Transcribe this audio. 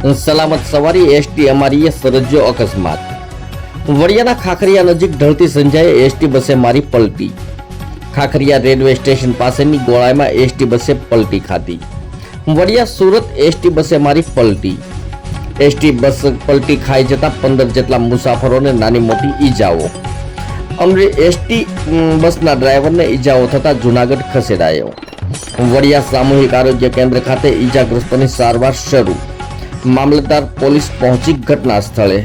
સલામત સવારી એસટી અમારીએ સર્જ્યો અકસ્માત. વડિયાના ખાખરિયા નજીક ઢળતી સંજ્યાએ એસટી બસે મારી પલટી. ખાખરિયા રેલવે સ્ટેશન પાસેની ગોળાઈમાં એસટી બસે પલટી ખાધી. વડિયા સુરત એસટી બસે મારી પલટી. એસટી બસ પલટી ખાઈ જતા પંદર જેટલા મુસાફરોને નાની મોટી ઈજાઓ. અમરે એસટી બસના ડ્રાઈવરને ઈજાઓ થતા જુનાગઢ ખસેડાયો. વડિયા સામૂહિક આરોગ્ય કેન્દ્ર ખાતે ઈજાગ્રસ્તોની સારવાર શરૂ. મામલતદાર પોલીસ પહોંચી ઘટના સ્થળે